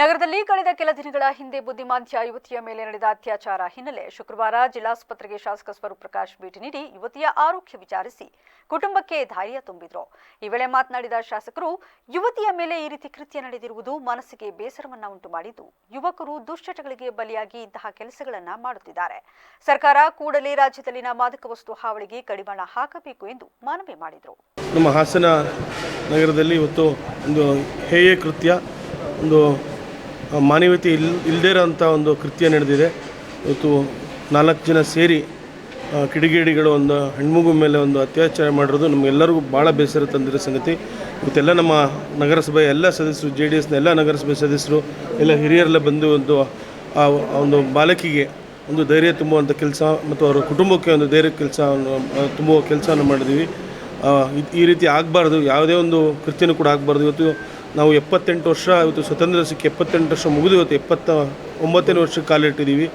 ನಗರದಲ್ಲಿ ಕಳೆದ ಕೆಲ ದಿನಗಳ ಹಿಂದೆ ಬುದ್ಧಿಮಾಂದ್ಯ ಯುವತಿಯ ಮೇಲೆ ನಡೆದ ಅತ್ಯಾಚಾರ ಹಿನ್ನೆಲೆ ಶುಕ್ರವಾರ ಜಿಲ್ಲಾಸ್ಪತ್ರೆಗೆ ಶಾಸಕ ಸ್ವರೂಪ್ ಪ್ರಕಾಶ್ ಭೇಟಿ ನೀಡಿ ಯುವತಿಯ ಆರೋಗ್ಯ ವಿಚಾರಿಸಿ ಕುಟುಂಬಕ್ಕೆ ಧೈರ್ಯ ತುಂಬಿದ್ರು. ಈ ವೇಳೆ ಮಾತನಾಡಿದ ಶಾಸಕರು, ಯುವತಿಯ ಮೇಲೆ ಈ ರೀತಿ ಕೃತ್ಯ ನಡೆದಿರುವುದು ಮನಸ್ಸಿಗೆ ಬೇಸರವನ್ನ ಉಂಟು ಮಾಡಿದ್ದು. ಯುವಕರು ದುಶ್ಚಟಗಳಿಗೆ ಬಲಿಯಾಗಿ ಇಂತಹ ಕೆಲಸಗಳನ್ನ ಮಾಡುತ್ತಿದ್ದಾರೆ. ಸರ್ಕಾರ ಕೂಡಲೇ ರಾಜ್ಯದಲ್ಲಿನ ಮಾದಕ ವಸ್ತು ಹಾವಳಿಗೆ ಕಡಿವಾಣ ಹಾಕಬೇಕು ಎಂದು ಮನವಿ ಮಾಡಿದರು. ನಮ್ಮ ಹಾಸನ ನಗರದಲ್ಲಿ ಇವತ್ತು ಒಂದು ಹೇಯ ಕೃತ್ಯ, ಒಂದು ಮಾನವೀಯತೆ ಇಲ್ ಇಲ್ಲದೇ ಇರೋಂಥ ಒಂದು ಕೃತ್ಯ ನಡೆದಿದೆ. ಇವತ್ತು ನಾಲ್ಕು ಜನ ಸೇರಿ ಕಿಡಿಗೇಡಿಗಳು ಒಂದು ಹೆಣ್ಮಗು ಮೇಲೆ ಒಂದು ಅತ್ಯಾಚಾರ ಮಾಡಿರೋದು ನಮಗೆಲ್ಲರಿಗೂ ಭಾಳ ಬೇಸರ ತಂದಿರೋ ಸಂಗತಿ. ಇವತ್ತೆಲ್ಲ ನಮ್ಮ ನಗರಸಭೆಯ ಎಲ್ಲ ಸದಸ್ಯರು, ಜೆ ಡಿ ಎಸ್ನ ಎಲ್ಲ ನಗರಸಭೆ ಸದಸ್ಯರು, ಎಲ್ಲ ಹಿರಿಯರೆಲ್ಲ ಬಂದು ಒಂದು, ಆ, ಒಂದು ಬಾಲಕಿಗೆ ಒಂದು ಧೈರ್ಯ ತುಂಬುವಂಥ ಕೆಲಸ ಮತ್ತು ಅವರ ಕುಟುಂಬಕ್ಕೆ ಒಂದು ಧೈರ್ಯ ಕೆಲಸ ತುಂಬುವ ಕೆಲಸವನ್ನು ಮಾಡಿದ್ದೀವಿ. ಈ ರೀತಿ ಆಗಬಾರ್ದು, ಯಾವುದೇ ಒಂದು ಕೃತ್ಯನೂ ಕೂಡ ಆಗಬಾರ್ದು. ಇವತ್ತು ನಾವು ಎಪ್ಪತ್ತೆಂಟು ವರ್ಷ ಇವತ್ತು ಸ್ವತಂತ್ರ ಸಿಕ್ಕಿ ಎಪ್ಪತ್ತೆಂಟು ವರ್ಷ ಮುಗಿದು ಇವತ್ತು ಎಪ್ಪತ್ತ ಒಂಬತ್ತನೇ ವರ್ಷಕ್ಕೆ ಕಾಲಿಟ್ಟಿದ್ದೀವಿ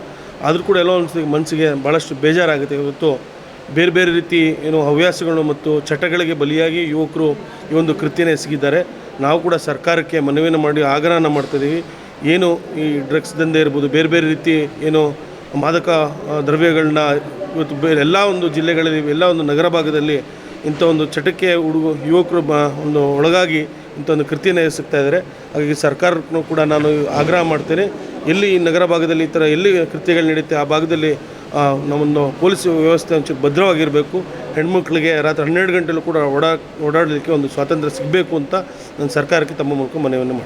ಆದರೂ ಕೂಡ ಎಲ್ಲೋ ಒಂದು ಮನಸ್ಸಿಗೆ ಭಾಳಷ್ಟು ಬೇಜಾರಾಗುತ್ತೆ. ಇವತ್ತು ಬೇರೆ ಬೇರೆ ರೀತಿ ಏನು ಹವ್ಯಾಸಗಳು ಮತ್ತು ಚಟಗಳಿಗೆ ಬಲಿಯಾಗಿ ಯುವಕರು ಈ ಒಂದು ಕೃತ್ಯನ ಎಸಗಿದ್ದಾರೆ. ನಾವು ಕೂಡ ಸರ್ಕಾರಕ್ಕೆ ಮನವಿಯನ್ನು ಮಾಡಿ ಆಗ್ರಹನ ಮಾಡ್ತಾಯಿದ್ದೀವಿ ಏನು ಈ ಡ್ರಗ್ಸ್ ದಂಧೆ ಇರ್ಬೋದು, ಬೇರೆ ಬೇರೆ ರೀತಿ ಏನು ಮಾದಕ ದ್ರವ್ಯಗಳನ್ನ ಇವತ್ತು ಬೇರೆ ಎಲ್ಲ ಒಂದು ಜಿಲ್ಲೆಗಳಲ್ಲಿ, ಎಲ್ಲ ಒಂದು ನಗರ ಭಾಗದಲ್ಲಿ ಇಂಥ ಒಂದು ಚಟಕ್ಕೆ ಹುಡುಗ, ಯುವಕರು ಬ, ಒಂದು ಒಳಗಾಗಿ ಇಂಥ ಒಂದು ಕೃತಿಯನ್ನು ಎಸಗ್ತಾ ಇದ್ದಾರೆ. ಹಾಗಾಗಿ ಸರ್ಕಾರಕ್ಕೂ ಕೂಡ ನಾನು ಆಗ್ರಹ ಮಾಡ್ತೇನೆ. ಎಲ್ಲಿ ಈ ನಗರ ಭಾಗದಲ್ಲಿ ಈ ಥರ ಎಲ್ಲಿ ಕೃತ್ಯಗಳು ನಡೆಯುತ್ತೆ ಆ ಭಾಗದಲ್ಲಿ ನಮ್ಮನ್ನು ಪೊಲೀಸ್ ವ್ಯವಸ್ಥೆ ಒಂಚೂರು ಭದ್ರವಾಗಿರಬೇಕು. ಹೆಣ್ಮಕ್ಳಿಗೆ ರಾತ್ರಿ ಹನ್ನೆರಡು ಗಂಟೆಲೂ ಕೂಡ ಓಡಾ, ಓಡಾಡಲಿಕ್ಕೆ ಒಂದು ಸ್ವಾತಂತ್ರ್ಯ ಸಿಗಬೇಕು ಅಂತ ನಾನು ಸರ್ಕಾರಕ್ಕೆ ತಮ್ಮ ಮೂಲಕ ಮನವಿಯನ್ನು ಮಾಡ್ತೀನಿ.